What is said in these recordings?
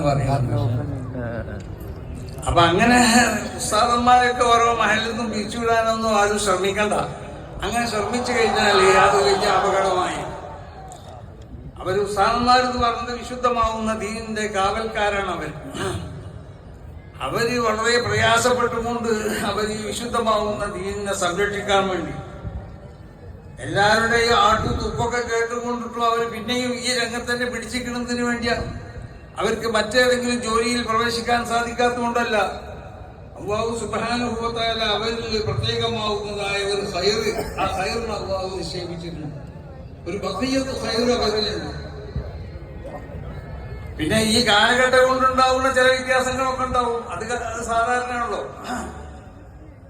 എന്ന് പറയുന്നത് അപ്പൊ അങ്ങനെ ഉസ്താദന്മാരൊക്കെ ഓരോ മഹലിൽ നിന്നും പിരിച്ചുവിടാനൊന്നും ആരും ശ്രമിക്കണ്ട. അങ്ങനെ ശ്രമിച്ചു കഴിഞ്ഞാൽ അത് വലിയ അപകടമായി അവർ ഉസ്താദന്മാരെന്ന് പറഞ്ഞത് വിശുദ്ധമാവുന്ന ദീനിന്റെ കാവൽക്കാരാണ് അവർ അവർ വളരെ പ്രയാസപ്പെട്ടുകൊണ്ട് അവർ ഈ വിശുദ്ധമാവുന്ന ദീനിനെ സംരക്ഷിക്കാൻ വേണ്ടി എല്ലാവരുടെയും ആട്ടു തുപ്പൊക്കെ കേട്ടുകൊണ്ടിട്ടും അവർ പിന്നെയും ഈ രംഗത്തന്നെ പിടിച്ചിക്കണതിന് വേണ്ടിയാണ്. അവർക്ക് മറ്റേതെങ്കിലും ജോലിയിൽ പ്രവേശിക്കാൻ സാധിക്കാത്തതുകൊണ്ടല്ല. അള്ളാഹു സുബാനുഭവത്തായ അവരിൽ പ്രത്യേകമാവുന്നതായ ഒരു സൈറ് ആ ഹയറിന് അള്ളാഹു നിക്ഷേപിച്ചിരുന്നു ഒരു ബഹയ്യത്ത് സൈറ് അവരിലുണ്ട് പിന്നെ ഈ കാലഘട്ടം കൊണ്ടുണ്ടാവുന്ന ചില വ്യത്യാസങ്ങളൊക്കെ ഉണ്ടാവും. അത് സാധാരണയാണല്ലോ.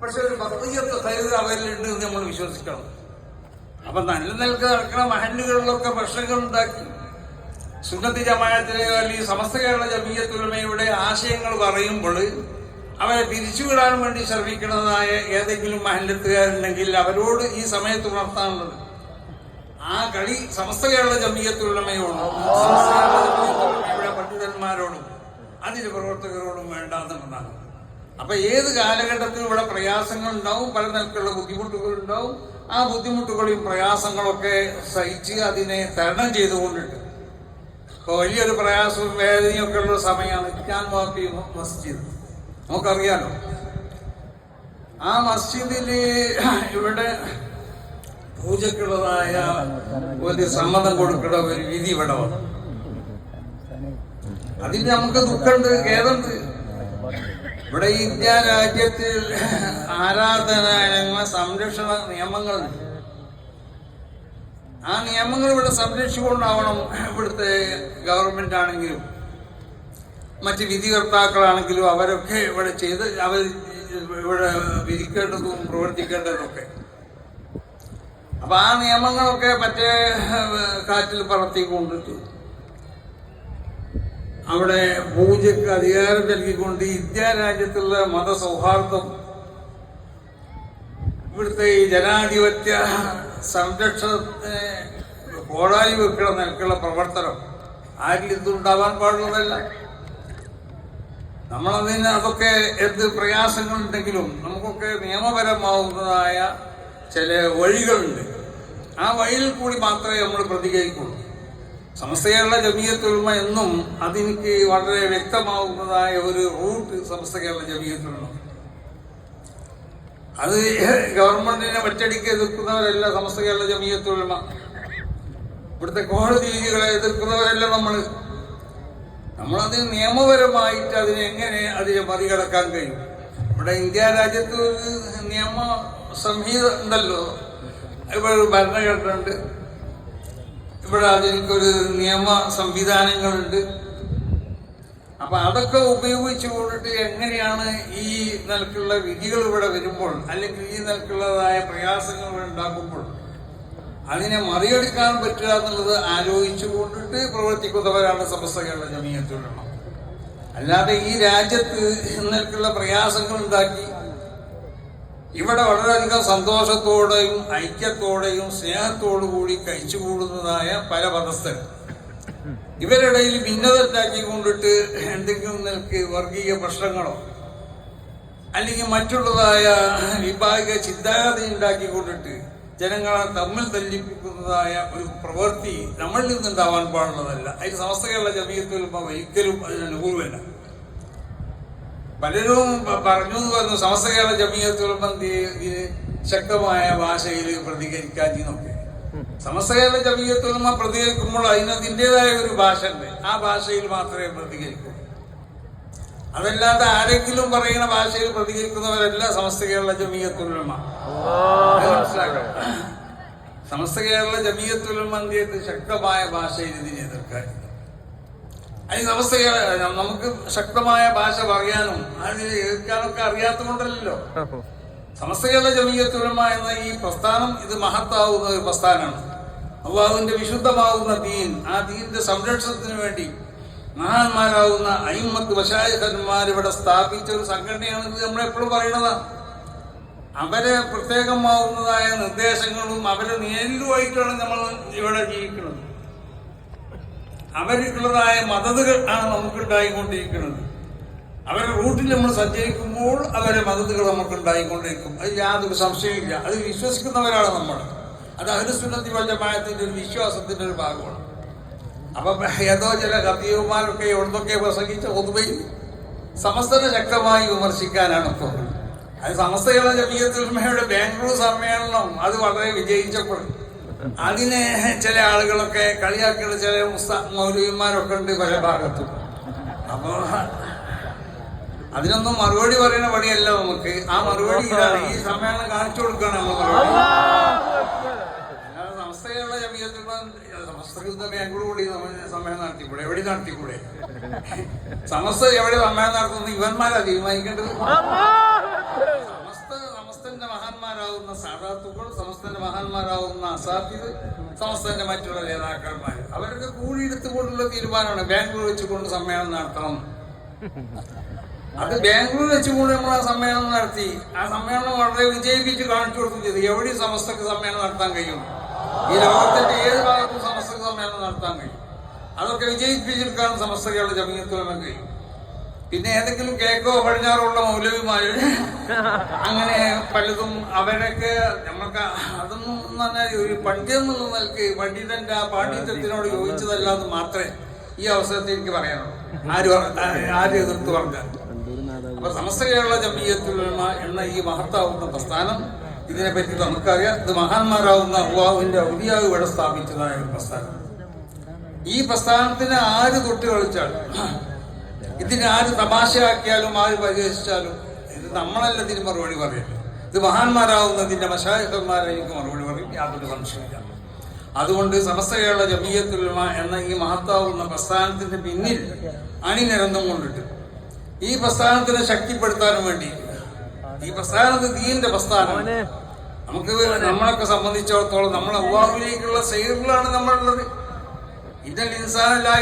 പക്ഷെ ഒരു ബഹയ്യത്ത് സൈറ് അവരിലുണ്ട് എന്ന് നമ്മൾ വിശ്വസിക്കണം. അപ്പൊ നല്ല നിലയ്ക്ക് നടക്കുന്ന മഹല്ലുകളിലൊക്കെ പ്രശ്നങ്ങൾ ഉണ്ടാക്കി. സുന്നത്തി ജമാഅത്തിലെ അല്ലെങ്കിൽ സമസ്ത കേരള ജമീയത്തുലമയുടെ ആശയങ്ങൾ പറയുമ്പോൾ അവരെ പിരിച്ചുവിടാൻ വേണ്ടി ശ്രമിക്കുന്നതായ ഏതെങ്കിലും മഹല്ലത്തുകാരുണ്ടെങ്കിൽ അവരോട് ഈ സമയത്ത് ഉണർത്താനുള്ളത് ആ കളി സമസ്ത കേരള ജമീയത്തുലമയോടും പണ്ഡിതന്മാരോടും അതിന്റെ പ്രവർത്തകരോടും വേണ്ടാന്നുള്ളതാണ്. അപ്പൊ ഏത് കാലഘട്ടത്തിലും ഇവിടെ പ്രയാസങ്ങൾ ഉണ്ടാവും പല നിലക്കുള്ള ബുദ്ധിമുട്ടുകൾ ഉണ്ടാവും ആ ബുദ്ധിമുട്ടുകളെയും പ്രയാസങ്ങളൊക്കെ സഹിച്ച് അതിനെ തരണം ചെയ്തുകൊണ്ടിട്ട് വലിയൊരു പ്രയാസവും വേദനയും ഒക്കെ ഉള്ള സമയമാണ്. ഞാൻ വാപ്പി മസ്ജിദ്. നമുക്കറിയാലോ. ആ മസ്ജിദിൽ ഇവിടെ പൂജക്കുള്ളതായ ഒരു സമ്മതം കൊടുക്കുന്ന ഒരു വിധി ഇവിടെ വന്നു. അതിന് നമുക്ക് ദുഃഖമുണ്ട് ഖേദമുണ്ട്. ഇവിടെ ഇന്ത്യ രാജ്യത്തിൽ ആരാധനാലയങ്ങളെ സംരക്ഷണ നിയമങ്ങളുണ്ട്. ആ നിയമങ്ങൾ ഇവിടെ സംരക്ഷിച്ചുകൊണ്ടാവണം ഇവിടുത്തെ ഗവൺമെന്റ് ആണെങ്കിലും മറ്റ് വിധികർത്താക്കളാണെങ്കിലും അവരൊക്കെ ഇവിടെ ചെയ്ത് അവർ ഇവിടെ വിധിക്കേണ്ടതും പ്രവർത്തിക്കേണ്ടതൊക്കെ അപ്പൊ ആ നിയമങ്ങളൊക്കെ മറ്റേ കാറ്റിൽ പറത്തിക്കൊണ്ടിട്ട് അവിടെ പൂജയ്ക്ക് അധികാരം നൽകിക്കൊണ്ട് ഇന്ത്യ രാജ്യത്തുള്ള മതസൗഹാർദ്ദം ഇവിടുത്തെ ഈ ജനാധിപത്യ സംരക്ഷണത്തിന് കോടാലി വെക്കുന്ന നിലക്കുള്ള പ്രവർത്തനം ആരിൽ ഇതുണ്ടാവാൻ പാടുള്ളതല്ല. നമ്മളതിന് അതൊക്കെ എന്ത് പ്രയാസങ്ങളുണ്ടെങ്കിലും നമുക്കൊക്കെ നിയമപരമാവുന്നതായ ചില വഴികളുണ്ട്. ആ വഴിയിൽ കൂടി മാത്രമേ നമ്മൾ പ്രതികരിക്കുള്ളൂ. കേരള ജമീയത്തുൽമ എന്നും അതെനിക്ക് വളരെ വ്യക്തമാവുന്നതായ ഒരു റൂട്ട് കേരള ജമീയത്തുൽമ അത് ഗവൺമെന്റിനെ ഒറ്റടിക്ക് എതിർക്കുന്നവരല്ല സമസ്ത കേരള ജമീയത്തുള്ള ഇവിടുത്തെ കോടതി എതിർക്കുന്നവരല്ല നമ്മൾ നമ്മളത് നിയമപരമായിട്ട് അതിനെ എങ്ങനെ അതിനെ മറികടക്കാൻ കഴിയും? നമ്മുടെ ഇന്ത്യ രാജ്യത്ത് ഒരു നിയമ സംഹിത ഉണ്ടല്ലോ. ഇവിടെ ഭരണഘടന ഉണ്ട് ഇവിടെ അതിനൊരു നിയമ സംവിധാനങ്ങളുണ്ട്. അപ്പൊ അതൊക്കെ ഉപയോഗിച്ചു കൊണ്ടിട്ട് എങ്ങനെയാണ് ഈ നിലക്കുള്ള വിധികൾ ഇവിടെ വരുമ്പോൾ അല്ലെങ്കിൽ ഈ നിലക്കുള്ളതായ പ്രയാസങ്ങൾ ഇവിടെ ഉണ്ടാക്കുമ്പോൾ അതിനെ മറികടക്കാൻ പറ്റുക എന്നുള്ളത് ആലോചിച്ചു കൊണ്ടിട്ട് പ്രവർത്തിക്കുന്നവരാണ് സമസ്ത കേരള ജമീയത്തിലുള്ള അല്ലാതെ ഈ രാജ്യത്ത് നിലക്കുള്ള പ്രയാസങ്ങൾ ഉണ്ടാക്കി ഇവിടെ വളരെയധികം സന്തോഷത്തോടെയും ഐക്യത്തോടെയും സ്നേഹത്തോടു കൂടി കഴിച്ചുകൂടുന്നതായ പല മതസ്ഥർ ഇവരിടയിൽ ഭിന്നത ഉണ്ടാക്കിക്കൊണ്ടിട്ട് എന്തെങ്കിലും നിൽക്ക് വർഗീയ പ്രശ്നങ്ങളോ അല്ലെങ്കിൽ മറ്റുള്ളതായ വിഭാഗ ചിന്താഗതി ഉണ്ടാക്കിക്കൊണ്ടിട്ട് ജനങ്ങളെ തമ്മിൽ തല്ലിപ്പിക്കുന്നതായ ഒരു പ്രവൃത്തി നമ്മളിൽ നിന്നുണ്ടാവാൻ പാടുള്ളതല്ല. അതിന് സമസ്ത കേരള ജമീയത്തിൽ ഒരിക്കലും അതിന് അനുകൂലമല്ല. പലരും പറഞ്ഞു എന്ന് പറഞ്ഞു സമസ്ത കേരള ജമീയത്തിൽ ശക്തമായ ഭാഷയിൽ പ്രതികരിക്കാൻ എന്നൊക്കെ സമസ്ത കേരള ജമീയത്തുൽമ പ്രതികരിക്കുമ്പോൾ അതിന് അതിന്റെതായ ഒരു ഭാഷ ഉണ്ട്. ആ ഭാഷയിൽ മാത്രമേ പ്രതികരിക്കൂ. അതല്ലാതെ ആരെങ്കിലും പറയുന്ന ഭാഷയിൽ പ്രതികരിക്കുന്നവരല്ല സമസ്ത കേരള ജമീയത്തുലമ. മനസ്സിലാക്കണം. സമസ്ത കേരള ചെയ്ത്? ശക്തമായ ഭാഷയിൽ ഇതിനെ എതിർക്കാൻ അതിന് സമസ്ത നമുക്ക് ശക്തമായ ഭാഷ പറയാനും അതിനെ എതിർക്കാനൊക്കെ അറിയാത്തതുകൊണ്ടല്ലോ സമസ്ത കേരള ജമീയത്തുലമ എന്ന ഈ പ്രസ്ഥാനം ഇത് മഹത്താവുന്ന ഒരു പ്രസ്ഥാനമാണ്. അള്ളാഹുവിന്റെ വിശുദ്ധമാകുന്ന ദീൻ ആ ദീനിന്റെ സംരക്ഷണത്തിന് വേണ്ടി മഹാന്മാരാകുന്ന അയിമത്ത് വശായകന്മാർ ഇവിടെ സ്ഥാപിച്ച ഒരു സംഘടനയാണ് ഇത് നമ്മളെപ്പോഴും പറയുന്നതാണ്. അവരെ പ്രത്യേകമാവുന്നതായ നിർദ്ദേശങ്ങളും അവരെ നേരിലുമായിട്ടാണ് നമ്മൾ ഇവിടെ ജീവിക്കുന്നത്. അവർക്കുള്ളതായ മതതുകൾ ആണ് നമുക്ക് ഉണ്ടായിക്കൊണ്ടിരിക്കുന്നത് അവരുടെ റൂട്ടിൽ നമ്മൾ സഞ്ചരിക്കുമ്പോൾ അവരുടെ മതത്തുകൾ നമുക്ക് ഉണ്ടായിക്കൊണ്ടിരിക്കും. അത് യാതൊരു സംശയമില്ല അത് വിശ്വസിക്കുന്നവരാണ് നമ്മൾ അത് അഹ്ലുസുന്നത്തി വല്ലമായത്തിന്റെ ഒരു വിശ്വാസത്തിന്റെ ഒരു ഭാഗമാണ്. അപ്പം ഏതോ ചില കത്തീവുമാരൊക്കെ എവിടുന്നൊക്കെ പ്രസംഗിച്ച പൊതുവയിൽ സമസ്തനെ ശക്തമായി വിമർശിക്കാനാണ് ഇപ്പോൾ. അത് സമസ്തയുള്ള ജമീയത്തുൽമയുടെ ബാംഗ്ലൂർ സമ്മേളനം അത് വളരെ വിജയിച്ചപ്പോൾ. അതിനെ ചില ആളുകളൊക്കെ കളിയാക്കിയുള്ള ചില മൗലവിമാരൊക്കെ ഉണ്ട് പല ഭാഗത്തും. അപ്പോൾ അതിനൊന്നും മറുപടി പറയുന്ന പണിയല്ല നമുക്ക്. ആ മറുപടി ഇതാണ് ഈ സമ്മേളനം കാണിച്ചു കൊടുക്കുകയാണ് നമ്മൾ മറുപടി. അല്ലാതെ സംസ്ഥയുള്ള ജമീയത്തുൽ സമസ്ത ബാംഗ്ലൂർ കൂടി നമ്മ- സമ്മേളനം നടത്തിക്കൂടെ എവിടെ നടത്തിക്കൂടെ സമസ്ത എവിടെ സമ്മേളനം നടത്തുന്നത് ഇവന്മാരാ തീരുമാനിക്കേണ്ടത്. സമസ്ത സമസ്തന്റെ മഹാന്മാരാവുന്ന സാധാത്തുക്കൾ സമസ്തന്റെ മഹാന്മാരാവുന്ന അസാധ്യത് സമസ്തന്റെ മറ്റുള്ള നേതാക്കന്മാർ അവരുടെ കൂടി എടുത്തുകൊണ്ടുള്ള തീരുമാനമാണ് ബാംഗ്ലൂർ വെച്ചുകൊണ്ട് സമ്മേളനം നടത്തണം. അത് ബാംഗ്ലൂർ വെച്ചുകൊണ്ട് നമ്മൾ ആ സമ്മേളനം നടത്തി. ആ സമ്മേളനം വളരെ വിജയിപ്പിച്ച് കാണിച്ചു കൊടുക്കും ചെയ്തു. എവിടെയും സമസ്തക്ക് സമ്മേളനം നടത്താൻ കഴിയും. ഈ ലോകത്തിന്റെ ഏത് ഭാഗത്തും സമസ്തക്ക് സമ്മേളനം നടത്താൻ കഴിയും. അതൊക്കെ വിജയിപ്പിച്ചെടുക്കാൻ സമസ്തകളുടെ ജമീയത്തുലമ കഴിയും. പിന്നെ ഏതെങ്കിലും കേക്കോ പടിഞ്ഞാറോ ഉള്ള മൗലവിമാര് അങ്ങനെ പലതും അവരൊക്കെ നമുക്ക് അതൊന്നും പറഞ്ഞാൽ ഒരു പണ്ഡിതെന്നുള്ള നിലയ്ക്ക് പണ്ഡിതന്റെ ആ പാണ്ഡിത്യത്തിനോട് യോജിച്ചതല്ല എന്ന് മാത്രമേ ഈ അവസരത്തിൽ എനിക്ക് പറയാനുള്ളൂ. ആര് ആര് എതിർത്ത് പറഞ്ഞാൽ അപ്പൊ സമസ്ത കേരള ജമീയത്തുലമ എന്ന ഈ മഹത്താവുന്ന പ്രസ്ഥാനം ഇതിനെപ്പറ്റി നമുക്കറിയാം. ഇത് മഹാന്മാരാവുന്ന അള്ളാഹുവിന്റെ ഔദ്യാവ് ഇവിടെ സ്ഥാപിച്ചതായ ഒരു പ്രസ്ഥാനം. ഈ പ്രസ്ഥാനത്തിന് ആര് തൊട്ട് കളിച്ചാലും ഇതിനെ ആര് തമാശയാക്കിയാലും ആര് പരിഹസിച്ചാലും ഇത് നമ്മളല്ല ഇതിന് മറുപടി പറയില്ല ഇത് മഹാന്മാരാവുന്നതിന്റെ മശായകന്മാരെ എനിക്ക് മറുപടി പറയും. യാതൊരു സംശയമില്ല അതുകൊണ്ട് സമസ്ത കേരള ജമീയത്തുലമ എന്ന ഈ മഹത്താവുന്ന പ്രസ്ഥാനത്തിന്റെ പിന്നിൽ അണിനിരന്നും കൊണ്ടിട്ട് ഈ പ്രസ്ഥാനത്തിനെ ശക്തിപ്പെടുത്താനും വേണ്ടി. ഈ പ്രസ്ഥാനത്ത് ദീന്റെ പ്രസ്ഥാനം. നമുക്ക് നമ്മളൊക്കെ സംബന്ധിച്ചിടത്തോളം നമ്മൾ അള്ളാഹുവിലേക്കുള്ള സൈറുകളാണ് നമ്മളുള്ളത്. ഇന്നൽ ഇൻസാനല്ലാ